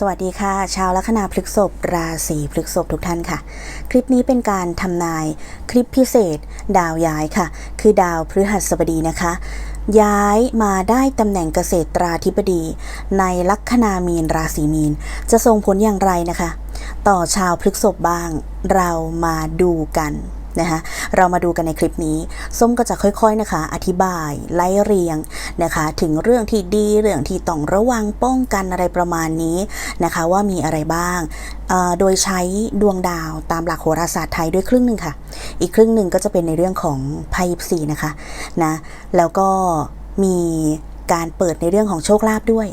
สวัสดีค่ะ ชาวลัคนาพฤกษภราศีพฤกษภทุกท่านค่ะ คลิปนี้เป็นการทำนายคลิปพิเศษ ดาวย้ายค่ะ คือดาวพฤหัสบดีนะคะ ย้ายมาได้ตำแหน่งเกษตราธิบดี ในลัคนามีนราศีมีน จะส่งผลอย่างไรนะคะ ต่อชาวพฤกษภบ้างเรามาดูกัน นะคะเรามาดูกันในคลิปนี้ ส้มก็จะค่อยๆนะคะ อธิบายไล่เรียงนะคะ ถึงเรื่องที่ดีเรื่องที่ต้องระวังป้องกันอะไรประมาณนี้นะคะ ว่ามีอะไรบ้าง โดยใช้ดวงดาวตามหลักโหราศาสตร์ไทยด้วยครึ่งหนึ่งค่ะ อีกครึ่งหนึ่งก็จะเป็นในเรื่องของไพ่ยิปซีนะคะนะแล้วก็มีการเปิดในเรื่องของโชคลาภด้วย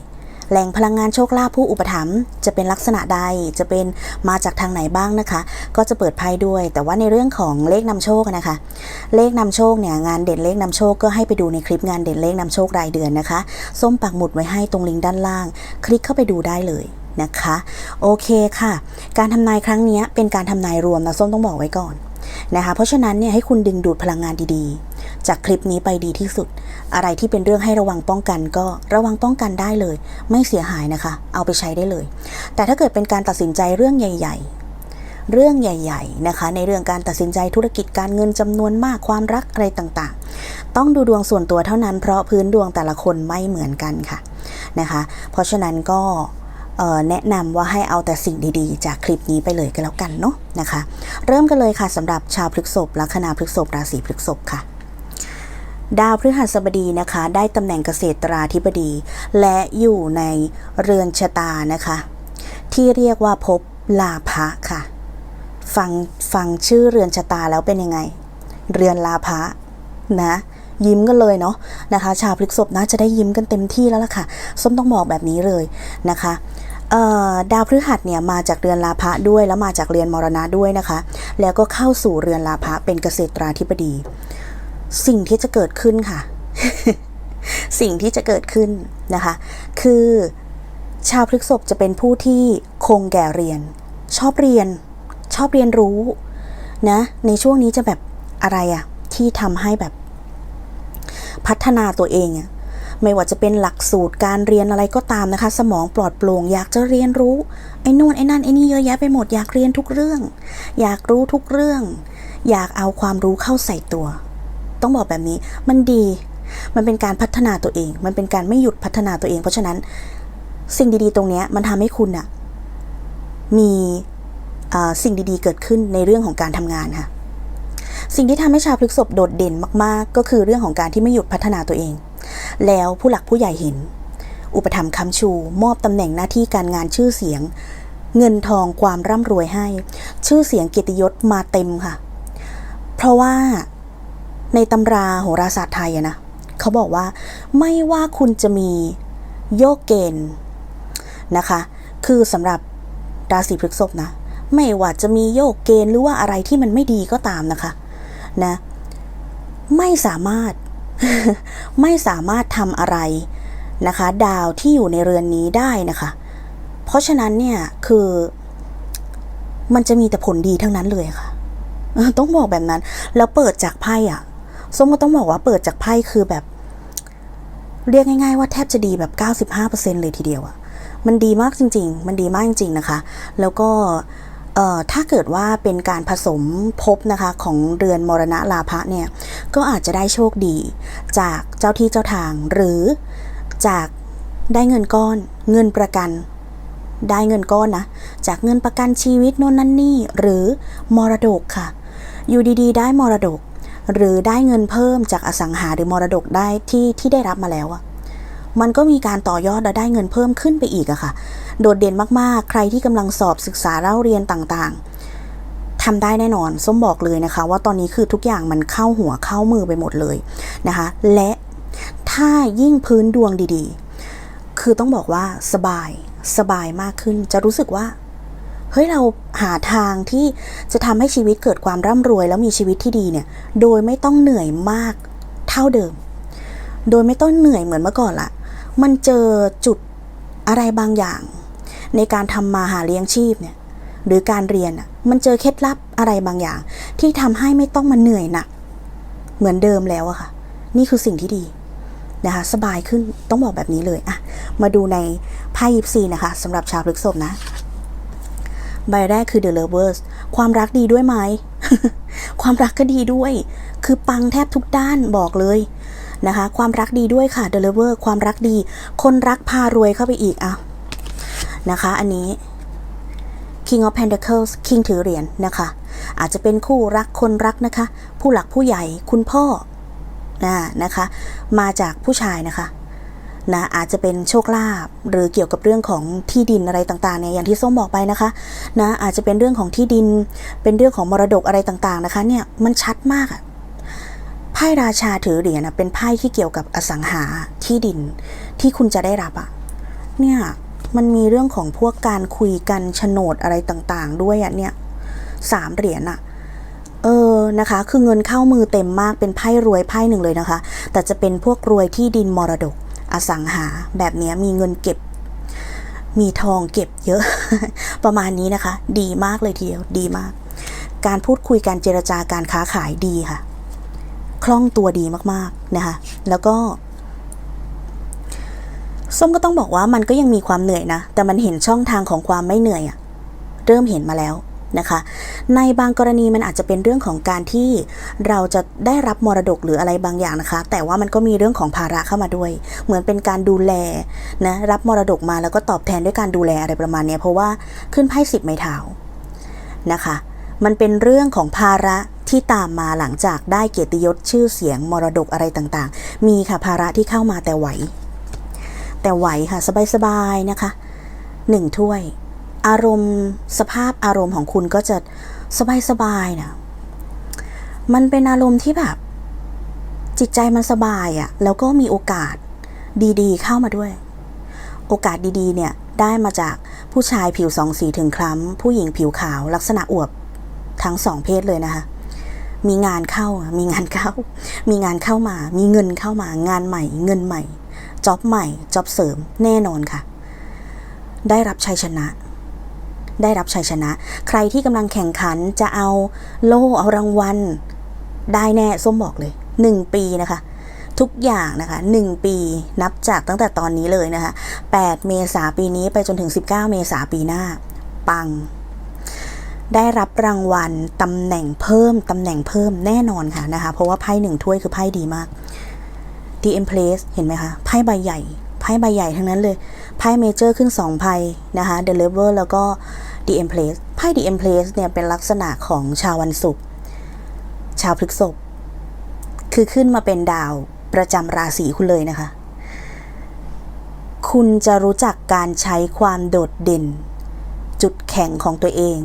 แหล่งพลังงานโชคลาภผู้อุปถัมภ์จะเป็นลักษณะใดจะเป็นมาจากทางไหนบ้างนะคะ ก็จะเปิดไพ่ด้วย แต่ว่าในเรื่องของเลขนำโชคนะคะ เลขนำโชคเนี่ยงานเด่นเลขนำโชคก็ให้ไปดูในคลิปงานเด่นเลขนำโชครายเดือนนะคะ ส้มปักหมุดไว้ให้ตรงลิงก์ด้านล่าง คลิกเข้าไปดูได้เลยนะคะ โอเคค่ะ การทำนายครั้งนี้เป็นการทำนายรวมนะส้มต้องบอกไว้ก่อน นะคะ เพราะฉะนั้นเนี่ยให้คุณดึงดูดพลังงานดีๆ จากคลิปนี้ไปดีที่สุด อะไรที่เป็นเรื่องให้ระวังป้องกันก็ระวังป้องกันได้เลย ไม่เสียหายนะคะ เอาไปใช้ได้เลย แต่ถ้าเกิดเป็นการตัดสินใจเรื่องใหญ่ ๆเรื่องใหญ่ ๆ นะคะ ในเรื่องการตัดสินใจธุรกิจการเงินจำนวนมากความรักอะไรต่างๆ ต้องดูดวงส่วนตัวเท่านั้นเพราะพื้นดวงแต่ละคนไม่เหมือนกันค่ะนะคะ เพราะฉะนั้นก็ แนะนำว่าให้เอาแต่สิ่งดีๆ จากคลิปนี้ไปเลยก็แล้วกันเนาะนะคะ เริ่มกันเลยค่ะสำหรับชาวพฤษภลัคนาพฤษภราศีพฤษภค่ะดาวพฤหัสบดีนะคะ ได้ตำแหน่งเกษตราธิบดี และอยู่ในเรือนชะตานะคะ ที่เรียกว่าภพลาภะค่ะ ฟังฟังชื่อเรือนชะตาแล้วเป็นยังไง เรือนลาภะนะ ยิ้มกันเลยเนาะนะคะ ชาวพฤษภน่าจะได้ยิ้มกันเต็มที่แล้วล่ะค่ะ ส้มต้องบอกแบบนี้เลยนะคะดาวพฤหัสเนี่ยมาจากเรือนลาภะด้วยแล้วมาจากเรือนมรณะด้วยนะคะ แล้วก็เข้าสู่เรือนลาภะเป็นเกษตราธิบดี สิ่งที่จะเกิดขึ้นค่ะ สิ่งที่จะเกิดขึ้นนะคะ คือชาวพฤษภจะเป็นผู้ที่คงแก่เรียน ชอบเรียน ชอบเรียนรู้นะในช่วงนี้จะแบบอะไรอะที่ทำให้แบบ พัฒนาตัวเองอะไม่ว่าจะเป็นหลักสูตรการเรียนอะไรก็ตามนะคะ สมองปลอดโปร่งอยากจะเรียนรู้ไอ้นู่นไอ้นั่นไอ้นี่เยอะแยะไปหมดอยากเรียนทุกเรื่อง อยากรู้ทุกเรื่อง อยากเอาความรู้เข้าใส่ตัว ต้องบอกแบบนี้มันดี มันเป็นการพัฒนาตัวเอง มันเป็นการไม่หยุดพัฒนาตัวเอง เพราะฉะนั้นสิ่งดีๆ ตรงนี้มันทำให้คุณอะมีสิ่งดีๆ เกิดขึ้นในเรื่องของการทำงานค่ะ สิ่งที่ทำให้ชาวพฤษภโดดเด่นมากๆ ก็คือเรื่องของการที่ไม่หยุดพัฒนาตัวเอง แล้วผู้หลักผู้ใหญ่เห็น อุปถัมภ์คำชู มอบตำแหน่งหน้าที่การงานชื่อเสียง เงินทองความร่ำรวยให้ ชื่อเสียงเกียรติยศมาเต็มค่ะ เพราะว่าในตำราโหราศาสตร์ไทยอะนะเขาบอกว่าไม่ว่าคุณจะมีโยกเกณฑ์นะคะ คือสำหรับราศีพฤษภนะ ไม่ว่าจะมีโยกเกณฑ์หรือว่าอะไรที่มันไม่ดีก็ตามนะคะ นะไม่สามารถไม่สามารถทำอะไรนะคะ ดาวที่อยู่ในเรือนนี้ได้นะคะ เพราะฉะนั้นเนี่ยคือมันจะมีแต่ผลดีทั้งนั้นเลยค่ะ ต้องบอกแบบนั้น แล้วเปิดจากไพ่อะส้มก็ต้องบอกว่าเปิดจากไพ่คือแบบ เรียกง่าย ๆ ว่าแทบจะดีแบบ 95%เลยทีเดียวอะมันดีมากจริง ๆ มันดีมากจริง ๆ นะคะ แล้วก็ ถ้าเกิดว่าเป็นการผสมภพนะคะของเรือนมรณะลาภะเนี่ยก็อาจจะได้โชคดี จากเจ้าที่เจ้าทาง หรือจากได้เงินก้อน เงินประกัน ได้เงินก้อนนะจากเงินประกันชีวิตโน่นนั่นนี่ หรือมรดกค่ะ อยู่ดีๆ ได้มรดก หรือได้เงินเพิ่มจากอสังหาหรือมรดกได้ที่ที่ได้รับมาแล้วอะมันก็มีการต่อยอดและได้เงินเพิ่มขึ้นไปอีกอะค่ะ โดดเด่นมากๆ ใครที่กำลังสอบศึกษาเล่าเรียนต่างๆทำได้แน่นอน ส้มบอกเลยนะคะ ว่าตอนนี้คือทุกอย่างมันเข้าหัวเข้ามือไปหมดเลยนะคะ และถ้ายิ่งพื้นดวงดีๆ คือต้องบอกว่าสบายสบายมากขึ้น จะรู้สึกว่าเฮ้ยเราหาทางที่จะทำให้ชีวิตเกิดความร่ำรวย แล้วมีชีวิตที่ดีเนี่ย โดยไม่ต้องเหนื่อยมากเท่าเดิม โดยไม่ต้องเหนื่อยเหมือนเมื่อก่อนละมันเจอจุดอะไรบางอย่าง ในการทำมาหาเลี้ยงชีพเนี่ยหรือการเรียนอะมันเจอเคล็ดลับอะไรบางอย่าง ที่ทำให้ไม่ต้องมาเหนื่อยหนักเหมือนเดิมแล้วอะค่ะ นี่คือสิ่งที่ดีนะคะสบายขึ้นต้องบอกแบบนี้เลยอะมาดูในไพ่ยิปซีนะคะสำหรับชาวพฤษภนะ ใบแรกคือ The Lovers ความรักดีด้วยไหม ความรักก็ดีด้วย คือปังแทบทุกด้านบอกเลยนะคะ ความรักดีด้วยค่ะ The Lover ความรักดี คนรักพารวยเข้าไปอีกอะ นะคะ อันนี้ King of Pentacles King ถือเหรียญนะคะ อาจจะเป็นคู่รักคนรักนะคะ ผู้หลักผู้ใหญ่คุณพ่อนะนะคะ มาจากผู้ชายนะคะนะอาจจะเป็นโชคลาภหรือเกี่ยวกับเรื่องของที่ดินอะไรต่างๆเนี่ยอย่างที่ส้มบอกไปนะคะนะอาจจะเป็นเรื่องของที่ดิน เป็นเรื่องของมรดกอะไรต่างๆนะคะเนี่ยมันชัดมากอะไพ่ราชาถือเหรียญนะเป็นไพ่ที่เกี่ยวกับอสังหาที่ดินที่คุณจะได้รับอะเนี่ย มันมีเรื่องของพวกการคุยกันโฉนดอะไรต่างๆ ด้วยอะเนี่ยสามเหรียญอะเออนะคะ คือเงินเข้ามือเต็มมากเป็นไพ่รวยไพ่หนึ่งเลยนะคะ แต่จะเป็นพวกรวยที่ดินมรดก อสังหา แบบนี้มีเงินเก็บ มีทองเก็บเยอะ ประมาณนี้นะคะ ดีมากเลยทีเดียวดีมาก การพูดคุยการเจรจาการค้าขายดีค่ะ คล่องตัวดีมากๆนะคะ แล้วก็ ส้มก็ต้องบอกว่ามันก็ยังมีความเหนื่อยนะ แต่มันเห็นช่องทางของความไม่เหนื่อยอะเริ่มเห็นมาแล้วนะคะ ในบางกรณีมันอาจจะเป็นเรื่องของการที่เราจะได้รับมรดกหรืออะไรบางอย่างนะคะ แต่ว่ามันก็มีเรื่องของภาระเข้ามาด้วย เหมือนเป็นการดูแลนะรับมรดกมาแล้วก็ตอบแทนด้วยการดูแลอะไรประมาณนี้เพราะว่าขึ้นไพ่สิบไม้เท้านะคะ มันเป็นเรื่องของภาระที่ตามมาหลังจากได้เกียรติยศชื่อเสียงมรดกอะไรต่างๆ มีค่ะภาระที่เข้ามาแต่ไหว แต่ไหวค่ะสบายๆนะคะหนึ่งถ้วย อารมณ์สภาพอารมณ์ของคุณก็จะสบายๆนะมันเป็นอารมณ์ที่แบบ จิตใจมันสบายอะ่ะแล้วก็มีโอกาสดีๆ เข้ามาด้วย โอกาสดีๆ เนี่ยได้มาจากผู้ชายผิวสองสีถึงคล้ำ ผู้หญิงผิวขาวลักษณะอวบทั้งสองเพศเลยนะคะ มีงานเข้า มีงานเข้า มีงานเข้ามา มีเงินเข้ามา งานใหม่ เงินใหม่ จ็อบใหม่จ็อบเสริมแน่นอนค่ะ ได้รับชัยชนะ ได้รับชัยชนะ ใครที่กำลังแข่งขันจะเอาโล่เอารางวัล ได้แน่ส้มบอกเลยหนึ่งปีนะคะ ทุกอย่างนะคะหนึ่งปีนับจากตั้งแต่ตอนนี้เลยนะคะ 8 เมษาปีนี้ไปจนถึง 19 เมษาปีหน้า ปัง ได้รับรางวัลตำแหน่งเพิ่มตำแหน่งเพิ่มแน่นอนค่ะนะคะ เพราะว่าไพ่หนึ่งถ้วยคือไพ่ดีมาก The Empress เห็นไหมคะ ไพ่ใบใหญ่ ไพ่ใบใหญ่ทั้งนั้นเลย ไพ่เมเจอร์ขึ้น 2 ไพ่นะคะ The Lover แล้วก็ The Empress ไพ่ The Empress เนี่ยเป็นลักษณะของชาววันศุกร์ ชาวพฤกษภคือขึ้นมาเป็นดาวประจำราศีคุณเลยนะคะ คุณจะรู้จักการใช้ความโดดเด่น จุดแข็งของตัวเอง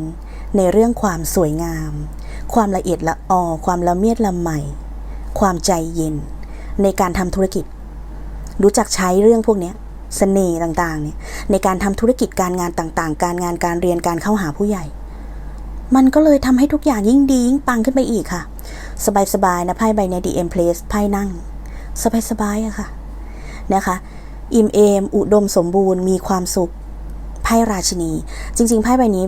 ในเรื่องความสวยงาม ความละเอียดละออ ความละเมียดละไมความใจเย็น ในการทำธุรกิจ รู้จักใช้เรื่องพวกนี้เสน่ห์ต่างๆเนี่ยในการทำธุรกิจการงานต่างๆ การงานการเรียนการเข้าหาผู้ใหญ่ มันก็เลยทำให้ทุกอย่างยิ่งดี ยิ่งปังขึ้นไปอีกค่ะ สบายๆนะไพ่ใบเนี้ดีเอ็มเพลสไพ่นั่ง สบายๆอะค่ะนะคะ อิ่มเอม อุดมสมบูรณ์มีความสุขไพ่ราชินี จริง ๆไพ่ใบนี้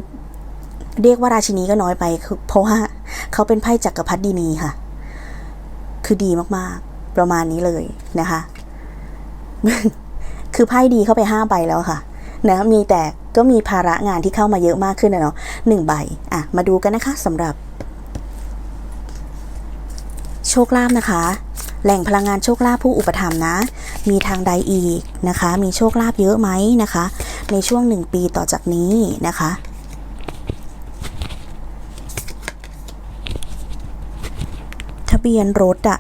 เรียกว่าราชินีก็น้อยไปคือเพราะว่าเขาเป็นไพ่จักรพรรดินีค่ะ คือดีมากๆ ประมาณนี้เลยนะคะ คือไพ่ดีเข้าไปห้าใบแล้วค่ะนะมีแต่ก็มีภาระงานที่เข้ามาเยอะมากขึ้นนะเนาะหนึ่งใบอะมาดูกันนะคะสำหรับ โชคลาภนะคะ แหล่งพลังงานโชคลาภผู้อุปถัมภ์นะ มีทางใดอีกนะคะ มีโชคลาภเยอะไหมนะคะ ในช่วงหนึ่งปีต่อจากนี้นะคะทะเบียนรถอะ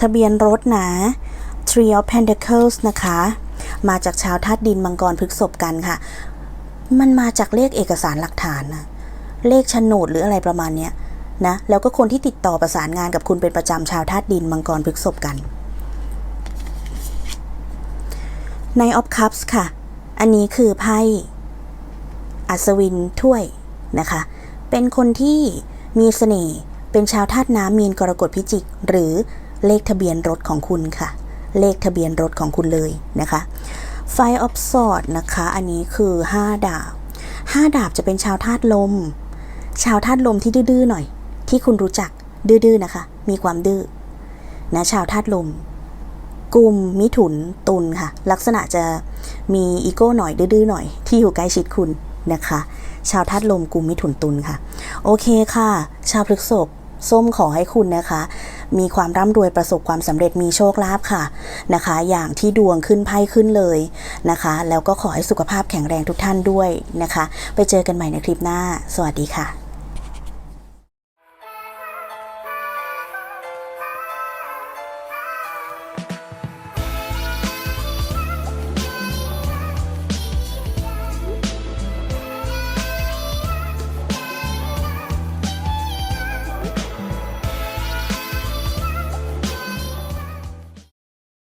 ทะเบียนรถนะ Three of Pentacles นะคะ มาจากชาวธาตุดินมังกรพฤกษบกันค่ะ มันมาจากเลขเอกสารหลักฐานนะเลขโฉนดหรืออะไรประมาณเนี้ยนะแล้วก็คนที่ติดต่อประสานงานกับคุณเป็นประจำชาวธาตุดินมังกรพฤกษบกันใน of Cups ค่ะ อันนี้คือไพ่อัศวินถ้วยนะคะ เป็นคนที่มีเสน่ห์ เป็นชาวธาตุน้ำมีนกรกฎพิจิก หรือ เลขทะเบียนรถของคุณค่ะ เลขทะเบียนรถของคุณเลยนะคะ Five of Swords นะคะ อันนี้คือ 5 ดาบ 5 ดาบจะเป็นชาวธาตุลม ชาวธาตุลมที่ดื้อๆหน่อย ที่คุณรู้จักดื้อๆนะคะ มีความดื้อนะชาวธาตุลมกลุ่มมิถุนตุลค่ะ ลักษณะจะมีอีโก้หน่อยดื้อๆหน่อย ที่อยู่ใกล้ชิดคุณนะคะ ชาวธาตุลมกลุ่มมิถุนตุลค่ะ โอเคค่ะ ชาวพฤษภ ส้มขอให้คุณนะคะ มีความร่ำรวยประสบความสำเร็จมีโชคลาภค่ะนะคะ อย่างที่ดวงขึ้นไพ่ขึ้นเลยนะคะ แล้วก็ขอให้สุขภาพแข็งแรงทุกท่านด้วยนะคะ ไปเจอกันใหม่ในคลิปหน้า สวัสดีค่ะ